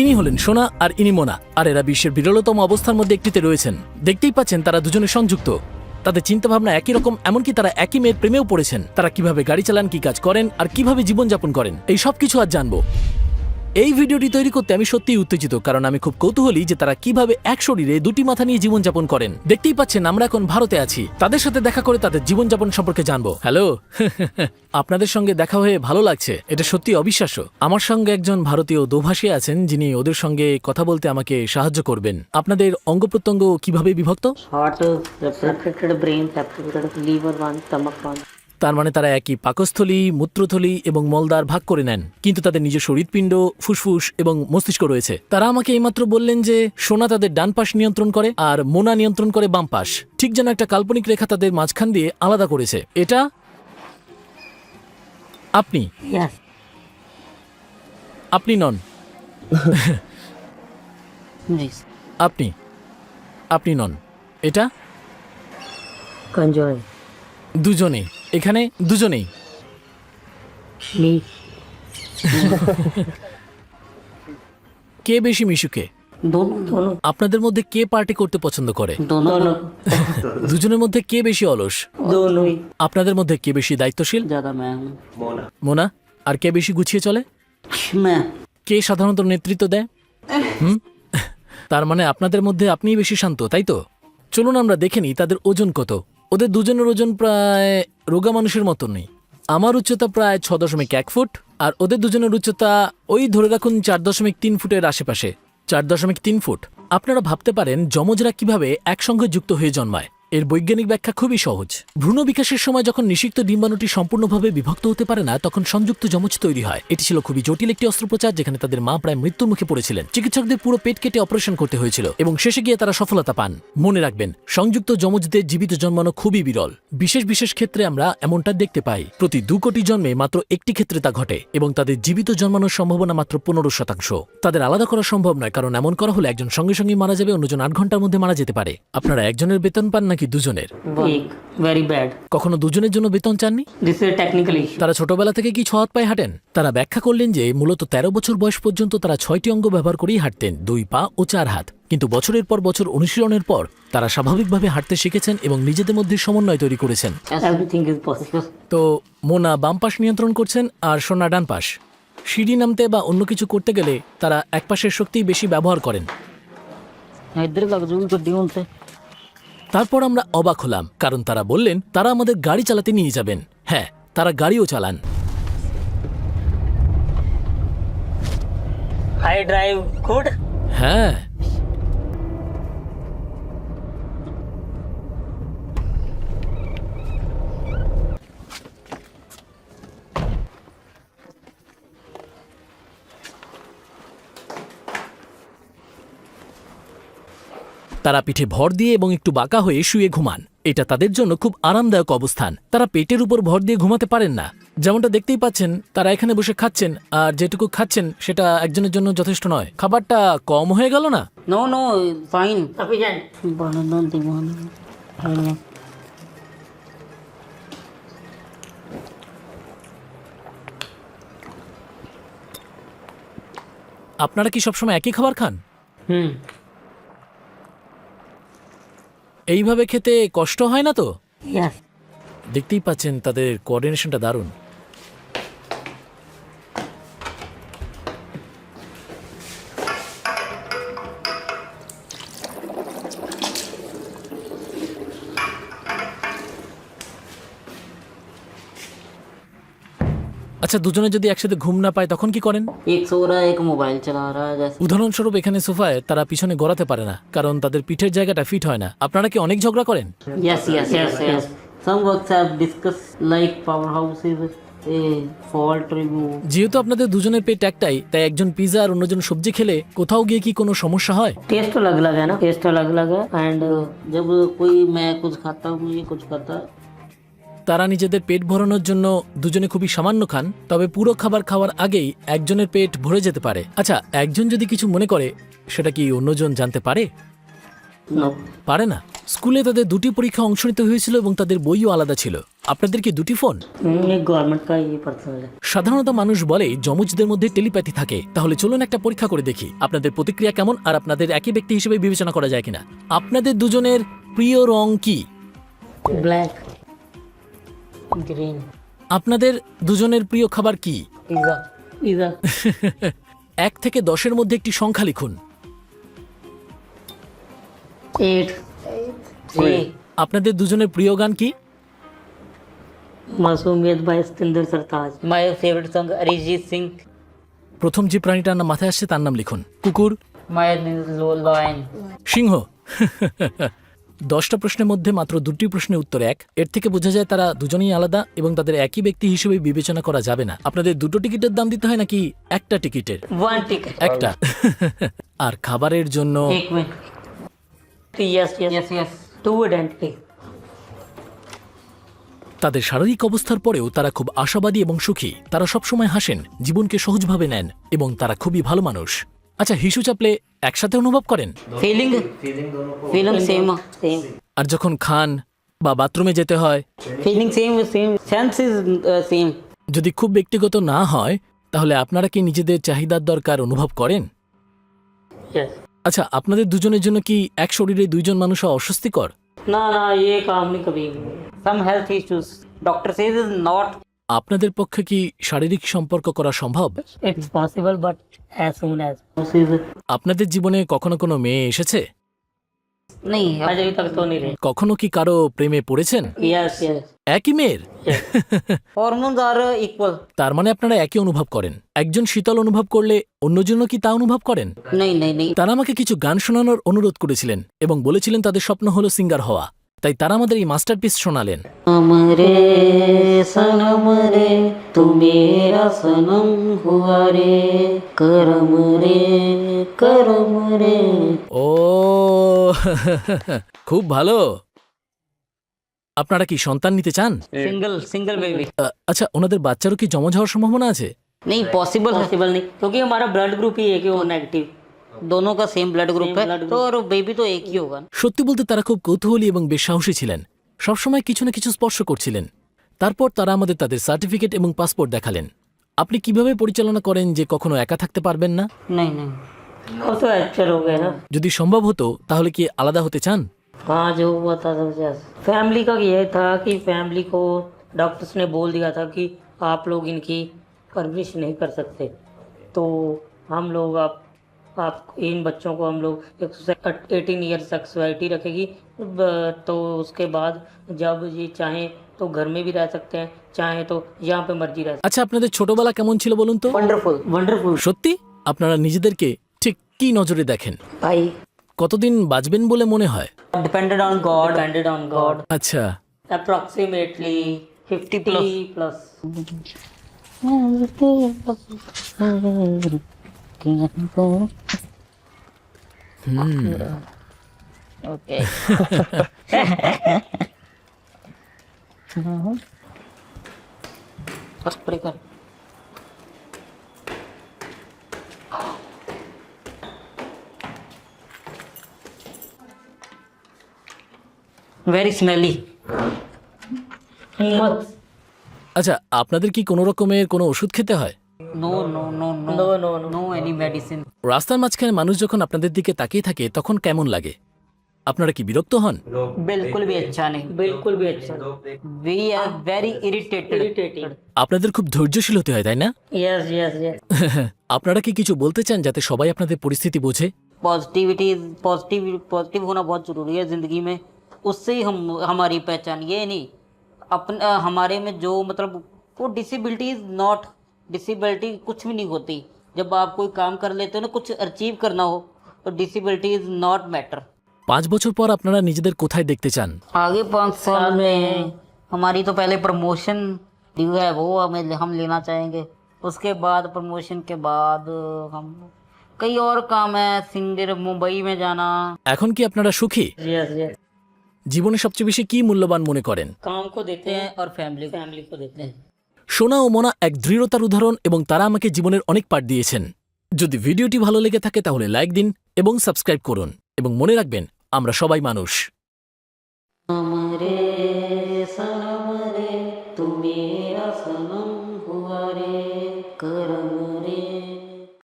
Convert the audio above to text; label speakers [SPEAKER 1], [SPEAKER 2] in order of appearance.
[SPEAKER 1] ইনি হলেন সোনা আর ইনি মোনা, আর এরা বিশ্বের বিরলতম অবস্থার মধ্যে একটিতে রয়েছেন। দেখতেই পাচ্ছেন তারা দুজনে সংযুক্ত। তাদের চিন্তাভাবনা একই রকম, এমনকি তারা একই মেয়ের প্রেমেও পড়েছেন। তারা কীভাবে গাড়ি চালান, কি কাজ করেন, আর কীভাবে জীবনযাপন করেন, এই সব কিছু আর জানব। এই ভিডিওটি তৈরি করতে আমি সত্যিই উত্তেজিত, কারণ আমি খুব কৌতূহলী যে তারা কীভাবে এক শরীরে দুটি মাথা নিয়ে জীবনযাপন করেন। দেখতেই পাচ্ছেন, আমরা এখন ভারতে আছি। তাদের সাথে দেখা করে তাদের জীবনযাপন সম্পর্কে জানব। হ্যালো? আপনাদের সঙ্গে দেখা হয়ে ভালো লাগছে? এটা সত্যি অবিশ্বাস্য। আমার সঙ্গে একজন ভারতীয় দোভাষী আছেন, যিনি ওদের সঙ্গে কথা বলতে আমাকে সাহায্য করবেন। আপনাদের অঙ্গ প্রত্যঙ্গ কীভাবে বিভক্ত? তার মানে তারা একই পাকস্থলী মূত্রথলি এবং মলদার ভাগ করে নেন। কিন্তু তাদের নিজস্ব হৃৎপিণ্ড ফুসফুস এবং মস্তিষ্ক রয়েছে। তারা আমাকে এইমাত্র বললেন যে সোনা তাদের ডান পাশ নিয়ন্ত্রণ করে আর মোনা নিয়ন্ত্রণ করে বাম পাশ। ঠিক যেন একটা কাল্পনিক রেখা তাদের মাঝখান দিয়ে আলাদা করেছে। এটা আপনি. আপনি নন। আপনি? আপনি নন। এটা. দুজনেই। এখানে দুজনেই। কে বেশি মিশুকে? আপনাদের মধ্যে কে পার্টি করতে পছন্দ করে? দুজনের মধ্যে কে বেশি অলস? আপনাদের মধ্যে কে বেশি দায়িত্বশীল? মোনা। আর কে বেশি গুছিয়ে চলে? কে সাধারণত নেতৃত্ব দেয়? হুম? তার মানে আপনাদের মধ্যে আপনিই বেশি শান্ত তাই তো? চলুন আমরা দেখে তাদের ওজন কত। ওদের দুজনের ওজন প্রায় রোগা মানুষের মতো নেই আমার উচ্চতা প্রায় ছ দশমিক এক ফুট, আর ওদের দুজনের উচ্চতা ওই ধরে রাখুন চার দশমিক তিন ফুটের আশেপাশে, চার দশমিক তিন ফুট। আপনারা ভাবতে পারেন, যমজরা কীভাবে একসঙ্গে যুক্ত হয়ে জন্মায়। এর বৈজ্ঞানিক ব্যাখ্যা খুবই সহজ। ভ্রূণ বিকাশের সময় যখন নিষিক্ত ডিম্বাণুটি সম্পূর্ণভাবে বিভক্ত হতে পারে না, তখন সংযুক্ত যমজ তৈরি হয়। এটি ছিল খুবই জটিল একটি অস্ত্রোপচার, যেখানে তাদের মা প্রায় মৃত্যুর মুখে পড়েছিলেন। চিকিৎসকদের পুরো পেট কেটে অপারেশন করতে হয়েছিল এবং শেষে গিয়ে তারা সফলতা পান। মনে রাখবেন, সংযুক্ত যমজদের জীবিত জন্মানো খুবই বিরল। বিশেষ বিশেষ ক্ষেত্রে আমরা এমনটা দেখতে পাই, প্রতি দু কোটি জন্মে মাত্র একটি ক্ষেত্রে তা ঘটে এবং তাদের জীবিত জন্মানোর সম্ভাবনা মাত্র পনেরো শতাংশ। তাদের আলাদা করা সম্ভব নয়, কারণ এমন করা হলে একজন সঙ্গে সঙ্গে মারা যাবে, অন্যজন আট ঘণ্টার মধ্যে মারা যেতে পারে। আপনারা একজনের বেতন পান নাকি
[SPEAKER 2] নাকি দুজনের?
[SPEAKER 1] কখনো দুজনের জন্য বেতন চাননি? তারা ছোটবেলা থেকে কি ছ হাত পায়ে হাঁটেন? তারা ব্যাখ্যা করলেন যে মূলত ১৩ বছর বয়স পর্যন্ত তারা ছয়টি অঙ্গ ব্যবহার করেই হাঁটতেন দুই পা ও চার হাত। কিন্তু বছরের পর বছর অনুশীলনের পর তারা স্বাভাবিকভাবে হাঁটতে শিখেছেন এবং নিজেদের মধ্যে সমন্বয় তৈরি করেছেন। তো মোনা বাম পাশ নিয়ন্ত্রণ করছেন আর সোনা ডান পাশ। সিঁড়ি নামতে বা অন্য কিছু করতে গেলে তারা এক পাশের শক্তি বেশি ব্যবহার করেন। তারপর আমরা অবাক হলাম কারণ তারা বললেন তারা আমাদের গাড়ি চালাতে নিয়ে যাবেন। হ্যাঁ তারা গাড়িও চালান। হ্যাঁ। তারা পিঠে ভর দিয়ে এবং একটু বাঁকা হয়ে শুয়ে ঘুমান। এটা তাদের জন্য খুব আরামদায়ক অবস্থান। তারা পেটের উপর ভর দিয়ে ঘুমাতে পারেন না। যেমনটা দেখতেই পাচ্ছেন তারা এখানে বসে খাচ্ছেন আর যেটুকু খাচ্ছেন সেটা একজনের জন্য যথেষ্ট নয়। খাবারটা কম হয়ে গেল না? আপনারা কি সবসময় একই খাবার খান?
[SPEAKER 2] হুম।
[SPEAKER 1] এইভাবে খেতে কষ্ট হয় না তো? দেখতেই পাচ্ছেন তাদের কোঅর্ডিনেশনটা দারুণ। আচ্ছা দুজনে যদি একসাথে ঘুম না পায় তখন কি করেন
[SPEAKER 2] एक सो रहा है एक मोबाइल चला रहा है जैसे
[SPEAKER 1] উদাহরণস্বরূপ এখানে সোফায় তারা পিছনে গড়াতে পারে না কারণ তাদের পিঠের জায়গাটা ফিট হয় না আপনারা কি অনেক ঝগড়া করেন
[SPEAKER 2] yes yes yes yes some works have discussed like powerhouses a fault remove
[SPEAKER 1] যেহেতু আপনাদের দুজনের পেট একটাই তাই একজন পিজা আর অন্যজন সবজি খেলে কোথাও গিয়ে কি কোনো সমস্যা হয়
[SPEAKER 2] टेस्ट अलग अलग है ना टेस्ट अलग अलग है एंड जब कोई मैं कुछ खाता हूँ ये कुछ खाता है
[SPEAKER 1] তারা নিজেদের পেট ভরানোর জন্য দুজনে খুবই সামান্য খান তবে পুরো খাবার খাওয়ার আগেই একজনের পেট ভরে যেতে পারে। আচ্ছা একজন যদি কিছু মনে করে সেটা কি অন্যজন জানতে পারে? পারে না। স্কুলে তাদের দুটি পরীক্ষা অংশ নিতে হয়েছিল এবং তাদের বইও আলাদা ছিল। আপনাদের কি দুটি ফোন? সাধারণত মানুষ বলে জমজদের মধ্যে টেলিপ্যাথি থাকে। তাহলে চলুন একটা পরীক্ষা করে দেখি আপনাদের প্রতিক্রিয়া কেমন আর আপনাদের একই ব্যক্তি হিসেবে বিবেচনা করা যায় কিনা। আপনাদের দুজনের প্রিয় রং কি?
[SPEAKER 2] ব্ল্যাক গ্রিন
[SPEAKER 1] আপনাদের দুজনের প্রিয় খাবার কি?
[SPEAKER 2] পিজা পিজা
[SPEAKER 1] এক থেকে দশের মধ্যে একটি সংখ্যা লিখুন।
[SPEAKER 2] এইট
[SPEAKER 1] আপনাদের দুজনের প্রিয় গান কি?
[SPEAKER 2] Masoomiyat by Satinder Sartaaj my favourite song Arijit Singh
[SPEAKER 1] প্রথম যে প্রাণীটার নাম মাথায় আসছে তার নাম লিখুন। কুকুর।
[SPEAKER 2] মায়ের লায়ন
[SPEAKER 1] সিংহ। দশটা প্রশ্নের মধ্যে মাত্র দুটি প্রশ্নের উত্তর এক। এর থেকে বোঝা যায় তারা দুজনেই আলাদা এবং তাদের একই ব্যক্তি হিসেবে বিবেচনা করা যাবে না। আপনাদের দুটো টিকিটের দাম দিতে হয় নাকি একটা টিকিটের? একটা। আর খাবারের জন্য তাদের শারীরিক অবস্থার পরেও তারা খুব আশাবাদী এবং সুখী। তারা সবসময় হাসেন জীবনকে সহজভাবে নেন এবং তারা খুবই ভালো মানুষ। আচ্ছা হিসু চাপলে একসাথে অনুভব করেন
[SPEAKER 2] फीलिंग फीलिंग सेम सेम
[SPEAKER 1] আর যখন খান বা বাথরুমে যেতে হয়
[SPEAKER 2] feeling same same sense is same
[SPEAKER 1] যদি খুব ব্যক্তিগত না হয় তাহলে আপনারা কি নিজেদের চাহিদার দরকার অনুভব করেন
[SPEAKER 2] यस
[SPEAKER 1] আচ্ছা আপনাদের দুজনের জন্য কি এক শরীরে দুইজন মানুষ হওয়া অস্বস্তিকর
[SPEAKER 2] ना ना ये काम नहीं कभी some health issues doctor says is not
[SPEAKER 1] আপনাদের पक्षে কি শারীরিক সম্পর্ক করা সম্ভব
[SPEAKER 2] it's possible but as soon as
[SPEAKER 1] আপনাদের জীবনে কখনো কোনো মেয়ে এসেছে
[SPEAKER 2] नहीं आज अभी तक तो नहीं रहे
[SPEAKER 1] কখনো কি কারো প্রেমে পড়েছেন
[SPEAKER 2] यस यस
[SPEAKER 1] একই মেয়ের
[SPEAKER 2] हॉर्मोन्स आर इक्वल
[SPEAKER 1] তার মানে আপনারা একই অনুভব করেন একজন শীতল অনুভব করলে অন্যজন কি তা অনুভব করেন
[SPEAKER 2] नहीं नहीं नहीं
[SPEAKER 1] তারা আমাকে কিছু গান শোনানোর অনুরোধ করেছিলেন এবং বলেছিলেন তাদের স্বপ্ন হলো সিঙ্গার হওয়া তাই তারা আমাদের এই মাস্টারপিস শোনালেন
[SPEAKER 2] हमरे सनम रे तू मेरा सनम हुआ रे करम रे करम रे
[SPEAKER 1] ও খুব ভালো আপনারা কি সন্তান নিতে চান
[SPEAKER 2] सिंगल सिंगल बेबी
[SPEAKER 1] আ, আচ্ছা ওনাদের বাচ্চারও কি জমজ হওয়ার সম্ভাবনা আছে
[SPEAKER 2] नहीं पॉसिबल पॉसिबल नहीं क्योंकि हमारा ब्लड ग्रुप ही है कि वो नेगेटिव दोनों का सेम ब्लड ग्रुप है तो और बेबी तो एक ही होगा
[SPEAKER 1] সত্যি বলতে তারা খুব কৌতূহলী এবং বেশ সাহসী ছিলেন সবসময় কিছু না কিছু স্পর্শ করছিলেন তারপর তারা আমাদের তাদের সার্টিফিকেট এবং পাসপোর্ট দেখালেন আপনি কিভাবে পরিচালনা করেন যে কখনো একা থাকতে পারবেন না
[SPEAKER 2] नहीं नहीं वो तो एक्चर हो गया ना
[SPEAKER 1] যদি সম্ভব হতো তাহলে কি আলাদা হতে চান
[SPEAKER 2] हाँ जो हुआ था तो फैमिली का ये था कि फैमिली को डॉक्टर्स ने बोल दिया था कि आप लोग इनकी परवरिश नहीं कर सकते तो हम लोग आप आप इन बच्चों को हम लोग एटीन ईयर सेक्सुअलिटी रखेगी ब- तो उसके बाद जब ये चाहें तो घर में भी रह सकते हैं चाहें तो यहाँ पे मर्जी रह
[SPEAKER 1] আচ্ছা আপনাদের ছোটবেলা কেমন ছিল বলুন তো
[SPEAKER 2] वंडरफुल वंडरफुल
[SPEAKER 1] সত্যি আপনারা নিজেদেরকে ঠিক কি নজরে দেখেন
[SPEAKER 2] भाई
[SPEAKER 1] কতদিন বাঁচবেন বলে মনে হয়
[SPEAKER 2] depended on God depended on God
[SPEAKER 1] আচ্ছা
[SPEAKER 2] approximately 50 plus. plus. Okay. First breaker. Very smelly.
[SPEAKER 1] আচ্ছা আপনাদের কি কোনো রকমের কোনো ওষুধ খেতে হয়
[SPEAKER 2] No, no, no, no. No, no, no. No any medicine.
[SPEAKER 1] রাস্তার মাঝখানে মানুষ যখন আপনাদের দিকে তাকিয়ে থাকে তখন কেমন লাগে আপনারা কি বিরক্ত হন
[SPEAKER 2] बिल्कुल भी अच्छा नहीं बिल्कुल भी अच्छा we are very irritated irritating
[SPEAKER 1] আপনাদের খুব ধৈর্যশীল হতে হয় তাই না
[SPEAKER 2] यस यस यस
[SPEAKER 1] আপনারা কি কিছু বলতে চান যাতে সবাই আপনাদের পরিস্থিতি বোঝে
[SPEAKER 2] पॉजिटिविटी पॉजिटिव पॉजिटिव होना बहुत जरूरी है ज़िंदगी में उससे ही हम हमारी पहचान ये नहीं अपन अ, हमारे में जो मतलब वो डिसेबिलिटी इज नॉट डिसेबिलिटी कुछ भी नहीं होती जब आप कोई काम कर लेते हो ना कुछ अचीव करना हो तो डिसेबिलिटी इज नॉट मैटर
[SPEAKER 1] পাঁচ বছর পর আপনারা নিজেদের কোথায় দেখতে চান
[SPEAKER 2] आगे पाँच साल में हमारी तो पहले प्रमोशन ड्यू है वो हमें हम लेना चाहेंगे उसके बाद प्रमोशन के बाद हम कई और काम है सिंगर मुंबई में जाना
[SPEAKER 1] এখন কি আপনারা সুখী
[SPEAKER 2] यस यस
[SPEAKER 1] জীবনে সবচেয়ে বেশি কি মূল্যবান মনে করেন
[SPEAKER 2] काम को देते हैं और फैमिली फैमिली को देते हैं
[SPEAKER 1] সোনা ও মোনা এক দৃঢ়তার উদাহরণ এবং তারা আমাকে জীবনের অনেক পাঠ দিয়েছেন। যদি ভিডিওটি ভালো লেগে থাকে তাহলে লাইক দিন এবং সাবস্ক্রাইব করুন এবং মনে রাখবেন, আমরা সবাই মানুষ।